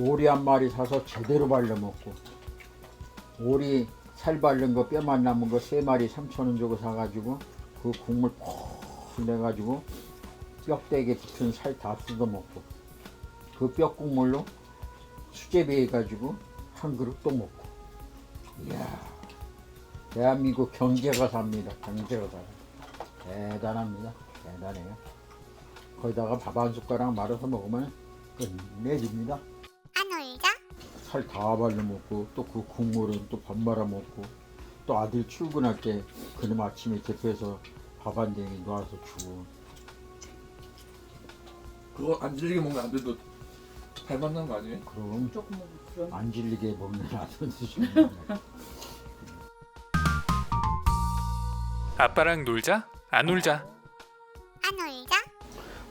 오리 한 마리 사서 제대로 발려 먹고 오리 살 바른 거 뼈만 남은 거 세 마리 3천 원 주고 사가지고 그 국물 푹 내가지고 뼈대게 붙은 살 다 뜯어 먹고 그 뼈 국물로 수제비 해가지고 한 그릇 또 먹고. 이야 대한민국 경제가 삽니다. 경제가 살아 대단합니다. 대단해요. 거기다가 밥 한 숟가락 말아서 먹으면 끝내줍니다 안 울자? 살 다 발라 먹고 또 그 국물은 또 밥 말아 먹고 또 아들 출근할 때 그놈 아침에 대표해서 밥한 댕이 놔서 주고 그거 안 질리게 먹으면 안 돼도 잘 만난 거 아니에요? 그럼 조금 그런 안 질리게 먹는 아들 거예요. 아빠랑 놀자? 안 놀자? 안 울자?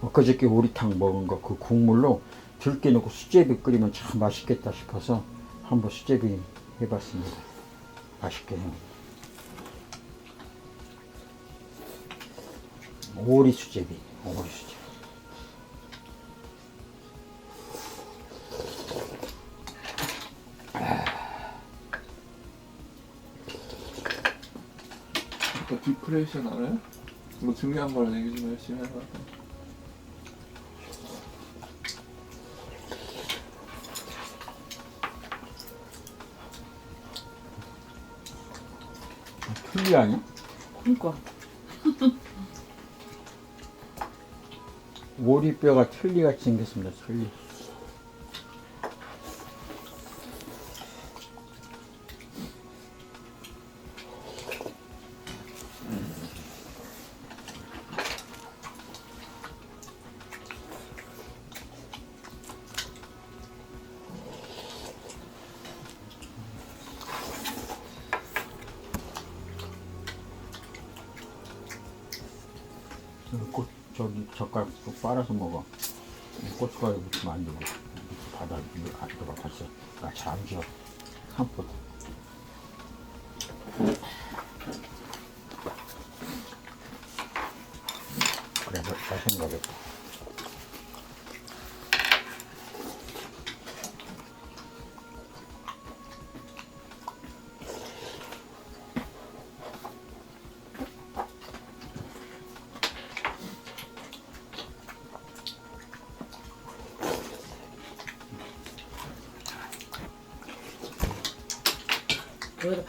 엊그저께 오리탕 먹은 거 그 국물로 들깨 넣고 수제비 끓이면 참 맛있겠다 싶어서 한번 수제비 해봤습니다. 맛있게 해요. 오리 수제비, 오리 수제비. 또 디프레션 알아요? 뭐 중요한 걸 얘기 좀 열심히 해봐. 틀리 아니야? 그러니까 오리뼈가 틀리같이 생겼습니다. 틀리. 저기 젓가락 쭉 빨아서 먹어. 고춧가루 붙이면 안 되고 바다 물안 들어가 벌써 같이 안 지어. 한포. 그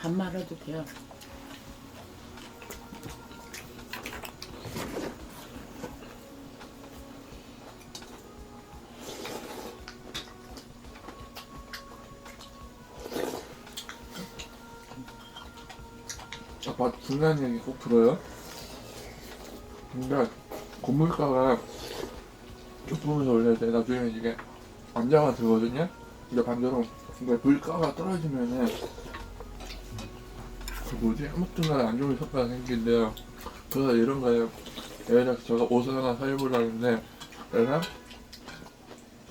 밥 말아도 돼요. 아빠 중요한 얘기 꼭 들어요. 근데 고물가가 조금에서 올릴 때 나중에 이게 안정화 되거든요. 근데 반대로 이게 물가가 떨어지면은 그 뭐지 아무튼 간에 안 좋은 효과가 생긴대요. 그래서 이런 거예요. 예를 제가 옷을 하나 사입으려 하는데 내가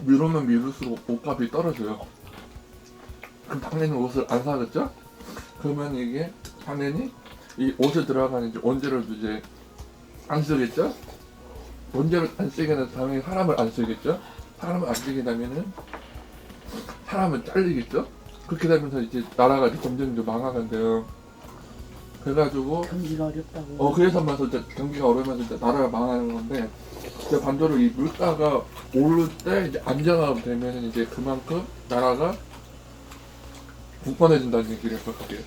미루면 미룰수록 옷값이 떨어져요. 그럼 당연히 옷을 안 사겠죠? 그러면 이게 당연히 이 옷에 들어가는 이제 원재료도 이제 안 쓰겠죠? 원재를 안 쓰게 되면 당연히 사람을 안 쓰겠죠? 사람을 안 쓰게 되면은 사람은 잘리겠죠? 그렇게 되면서 이제 나라가 이제 점점 이제 망하는데요. 그래가지고 경기가 어렵다고. 어 그래서면서 이제 경기가 어려우면서 이제 나라가 망하는 건데 이제 반대로 이 물가가 오를 때 이제 안정화 되면은 이제 그만큼 나라가 굳건해진다는 얘기를 했어 그게.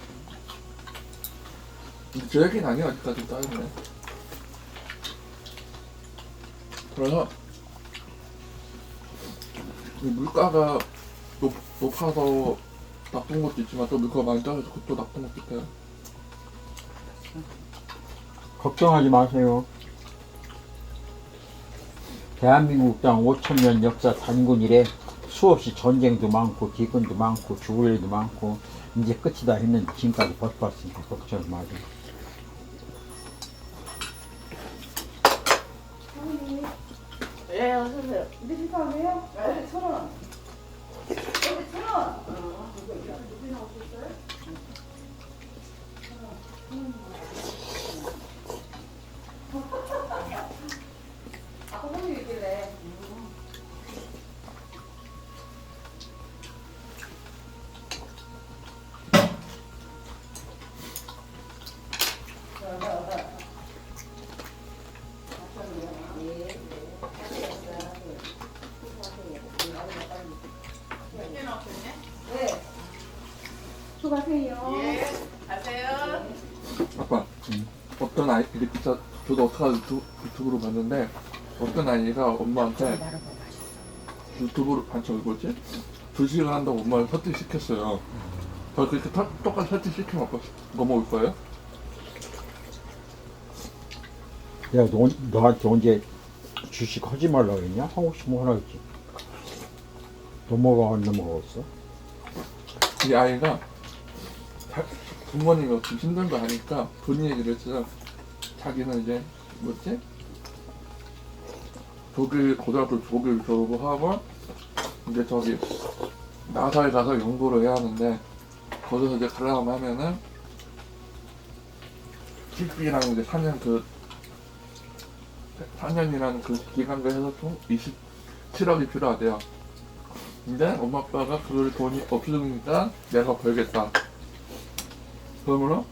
근데 제 얘기는 아니야 아직까지 따지면. 그래서 이 물가가 높, 높아서 나쁜 것도 있지만 또 물가가 많이 떨어져서 그것도 나쁜 것도 있어요. 걱정하지 마세요. 대한민국 땅 5천년 역사 단군 이래 수없이 전쟁도 많고 기근도 많고 죽을 일도 많고 이제 끝이다 했는데 지금까지 버텨왔으니까 걱정하지 마세요. 예, 어서 오세요. 우리 집 가세요? 네. 천 원. 여기 천 원. 아까 어떤 아이 이렇게 진짜 저도 어떻게 유튜, 유튜브로 봤는데 어떤 아이가 엄마한테 유튜브로 아저 뭐지 주식을 한다고 엄마를 설득시켰어요. 저 그렇게 터- 똑같이 아빠 뭐 먹을 거예요? 내가 너, 너한테 언제 주식 하지 말라 그랬냐? 하고 싶으면 하라 했지. 넘어가 안 넘어갔어? 이 아이가 자- 부모님이 어떻게 힘든 거 아니까 본인 얘기를 했어요. 자기는 이제 뭐지? 독일 고등학교 독일 졸업을 하고 이제 저기 나사에 가서 연구를 해야 하는데 거기서 이제 가려고 하면은 TP랑 이제 4년 그 4년이라는 그 기간을 해서 총 27억이 필요하대요. 근데 엄마 아빠가 그럴 돈이 없으니까 내가 벌겠다. 그러므로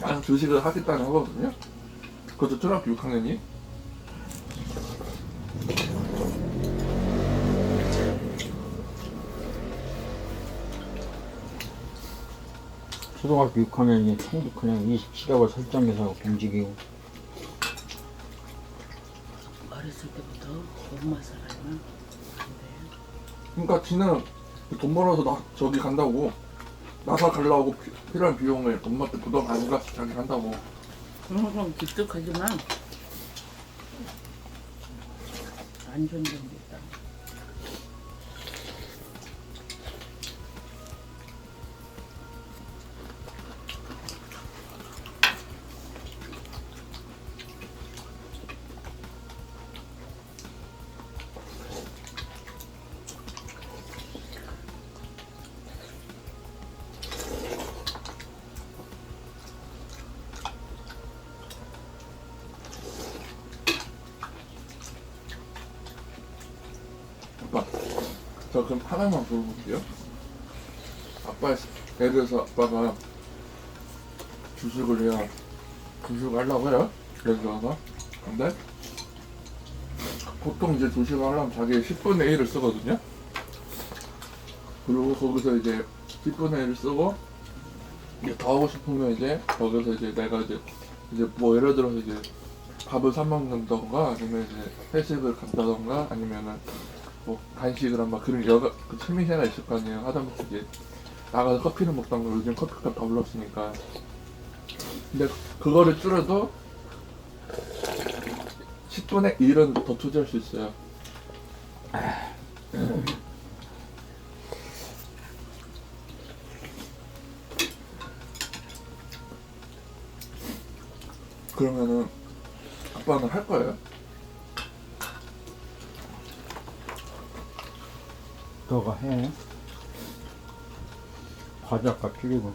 나는 주식을 하겠다는 하거든요. 그것도 초등학교 6학년이. 초등학교 6학년이 총도 그냥 27억을 설정해서 움직이고 어렸을 때부터 엄마 사랑은. 그러니까 지는 돈 벌어서 나 저기 간다고 나사 피- 필요한 비용을 엄마한테 부담 안 가서 자기 간다고. 그런 건 기특하지만 안 좋은 점 저 그럼 하나만 물어볼게요. 아빠, 예를 들어서 아빠가 주식을 해요. 주식을 하려고 해요. 예를 들어서. 근데 보통 이제 주식을 하려면 자기 10분의 1을 쓰거든요. 그리고 거기서 이제 10분의 1을 쓰고 이제 더 하고 싶으면 이제 거기서 이제 내가 이제 이제 뭐 예를 들어서 이제 밥을 사 먹는다던가 아니면 이제 회식을 간다던가 아니면은 뭐 간식을 한막 그런 여가 그 취미생활 있을 거 아니에요. 하다못해 이제 나가서 커피를 먹던가 요즘 커피값 다 올랐으니까. 근데 그거를 줄여도 10분의 1은 더 투자할 수 있어요. 그러면은 아빠는 할 거예요? 너가 해. 과자값 줄이고.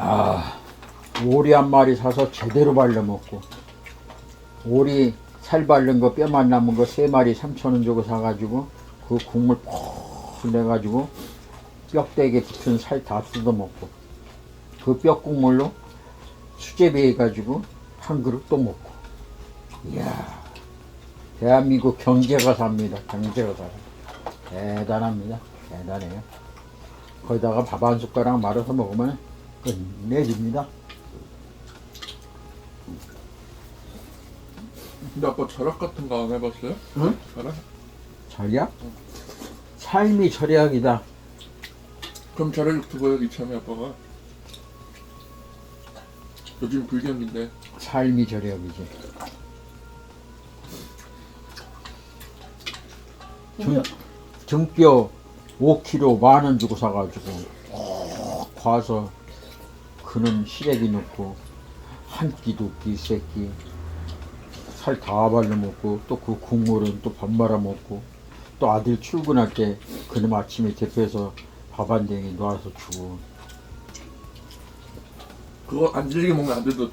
아, 오리 한 마리 사서 제대로 발려 먹고 오리 살 바른 거 뼈만 남은 거 세 마리 3천 원 주고 사가지고 그 국물 푹 내가지고 뼈대게 붙은 살 다 뜯어 먹고 그 뼈 국물로 수제비 해가지고 한 그릇 또 먹고. 이야 대한민국 경제가 삽니다. 경제가 살아 대단합니다. 대단해요. 거기다가 밥 한 숟가락 말아서 먹으면 끝 내줍니다. 근데 아빠 절약 같은 거 안 해봤어요? 응? 절약? 절약? 삶이 절약이다. 그럼 절약 유튜버요 이참에 아빠가 요즘 불경인데 삶이 절약이지. 등, 등뼈 5kg 만 원 주고 사가지고 꼭 과서 그는 시래기 넣고 한끼두끼세끼 살 다 발라 먹고 또 그 국물은 또 밥 말아 먹고 또 아들 출근할 때 그놈 아침에 대표해서 밥 한 댕이 놔서 주고 그거 안 질리게 먹는 아들도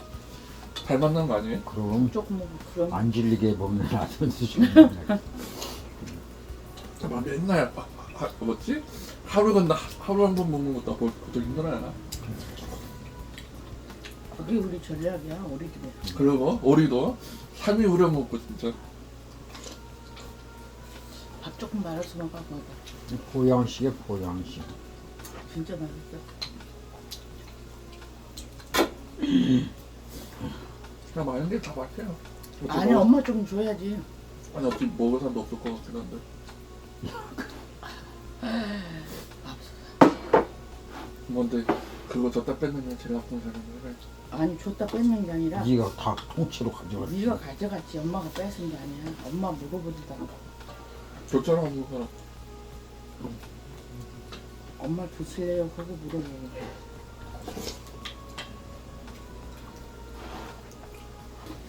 잘 만난 거 아니에요? 그럼 조금 그럼 안 질리게 먹는 아들도 좀 막 맨날 아, 아, 뭐지? 하루 건너 하루 한 번 먹는 것도 보- 보통 힘들어요. 그게 우리 전략이야 우리 집에 그리고 오리도 3일 우려 먹고 진짜. 밥 조금 말아서 먹어봐. 보양식에 보양식. 진짜 맛있어. 그냥 많은 게 다 맛해요. 아니 엄마 좀 줘야지. 아니 어차피 먹을 사람도 없을 것 같긴 한데. 뭔데 그거 줬다 뺏는 게 제일 나쁜 사람이래. 아니 줬다 뺏는 게 아니라 네가 다 통째로 가져갔어 네가 가져갔지 엄마가 뺏은 게 아니야 엄마 물어보지도 않고 줬잖아 그 사람. 엄마 주실래요? 하고 물어보고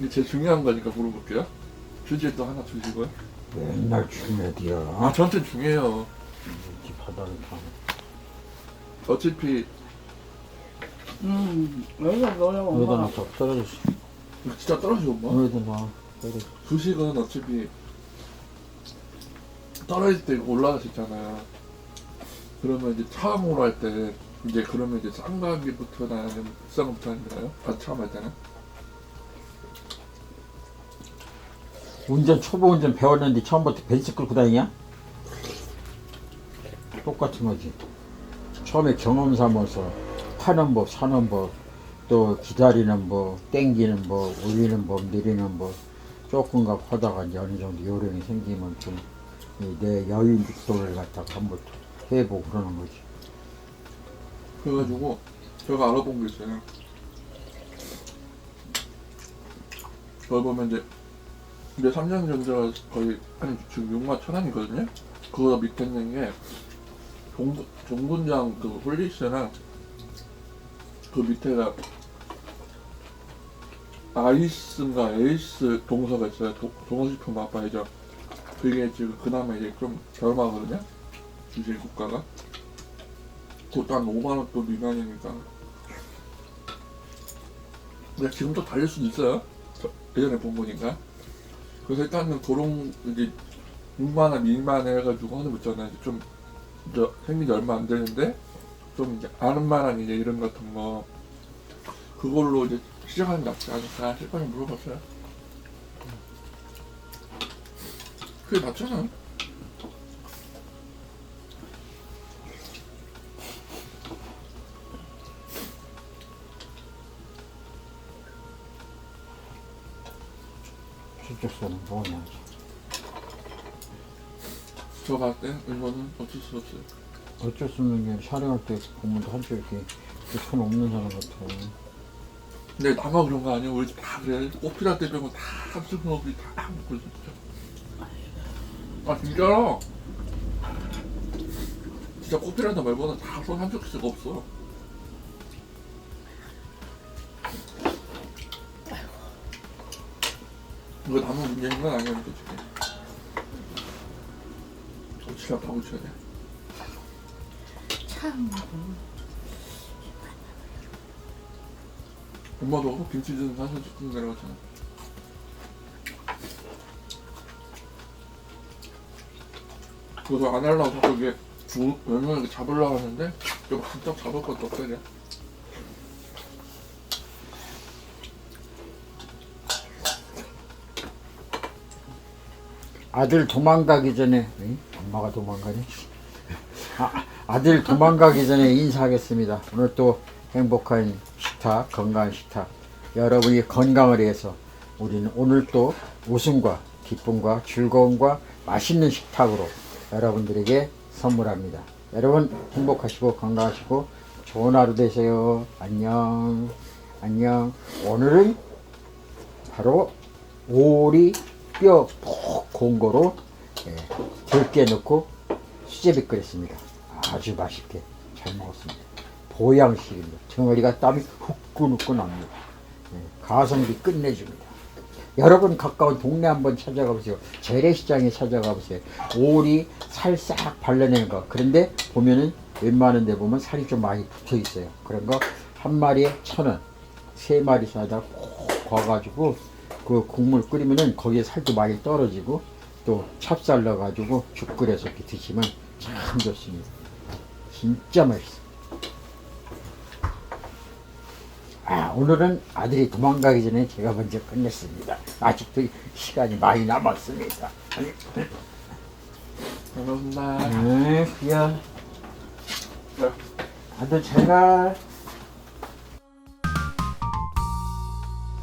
이게 제일 중요한 거니까 물어볼게요. 주제도 하나 주시고요. 맨날 중요해야 아 저한테 중요해요. 집 바닥에 다 어차피 음 여기가 너랑 여기다 엄마가 놔 떨어졌어 이거 진짜 떨어져 엄마. 여기다 놔 떨어졌어 주식은 어차피 떨어질 때 올라가시잖아요. 그러면 이제 처음으로 할 때 이제 그러면 이제 싼 가격부터 나는 비싼 것부터 하는가요? 아 처음 할 때는? 운전 초보 운전 배웠는데 처음부터 벤츠 끌고 다니냐? 똑같은 거지. 처음에 경험 삼아서 파는 법, 사는 법, 또 기다리는 법, 땡기는 법, 올리는 법, 내리는 법, 조금씩 하다가 이제 어느 정도 요령이 생기면 좀 내 여유도를 갖다가 한번 해보고 그러는 거지. 그래가지고 제가 알아본 게 있어요. 그걸 보면 이제 이제 3년 전자 거의 한 지금 6만 천 원이거든요. 그거 밑에 있는 게 종, 종군장 그 홀리스랑 그 밑에가 아이스인가 에이스 동서가 있어요. 도- 동서식품 맛바이죠. 그게 지금 그나마 이제 좀 저렴하거든요. 주식 국가가. 그것도 한 5만원 또 미만이니까. 근데 지금도 달릴 수도 있어요. 저 예전에 본 거니까. 그래서 일단은 그런 이제 6만원 미만 해가지고 하는 거 있잖아요. 좀 생긴 지 얼마 안 되는데 좀 이제 아는 만한 이제 이런 같은 거 그걸로 이제 시작하는 게 낫지 않을까 싶어서 물어봤어요. 그게 맞잖아. 실적서는 뭐냐. 저 봤을 때 이거는 어쩔 수 없어요. 어쩔 수 없는 게 촬영할 때 보면 한쪽 이렇게 이렇게 손 없는 사람 같아. 근데 나만 그런 거 아니야? 우리 집 다 그래. 꽃피라 때 빼고 다 한쪽 없이 다 먹고 있어 진짜. 아 진짜로. 진짜 꽃피라다 말고는 다손 한쪽씩 없어. 이거 나무 문제인 건 아니야 솔직히. 도치랑 다 고쳐야 돼. 참 엄마도 하고 김치전 사서 조금 내려갔잖아. 그래서 안 하려고 자꾸 이게 주, 웬만하게 이렇게 잡으려고 하는데 이거 한딱 잡을 것도 없어 그냥. 아들 도망가기 전에 응? 엄마가 도망가니? 아, 아들 도망가기 전에 인사하겠습니다. 오늘 또 행복한 식탁, 건강한 식탁. 여러분이 건강을 위해서 우리는 오늘 또 웃음과 기쁨과 즐거움과 맛있는 식탁으로 여러분들에게 선물합니다. 여러분 행복하시고 건강하시고 좋은 하루 되세요. 안녕. 안녕. 오늘은 바로 오리 뼈푹 고운 거로 예, 들깨 넣고 수제비 끓였습니다. 아주 맛있게 잘 먹었습니다. 보양식입니다. 정어리가 땀이 후끈후끈 납니다. 예, 가성비 끝내줍니다. 여러분 가까운 동네 한번 찾아가 보세요. 재래시장에 찾아가 보세요. 오리 살 싹 발라내는 거. 그런데 보면은 웬만한 데 보면 살이 좀 많이 붙어 있어요. 그런 거 한 마리에 천 원. 세 마리 사다 콕 과가지고 그 국물 끓이면은 거기에 살도 많이 떨어지고 또 찹쌀 넣어가지고 죽 끓여서 이렇게 드시면 참 좋습니다. 진짜 맛있어. 아, 오늘은 아들이 도망가기 전에 제가 먼저 끝냈습니다. 아직도 시간이 많이 남았습니다. 반갑습니다. 네, 야, 네. 아들 잘 가.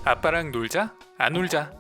아빠랑 놀자 안 놀자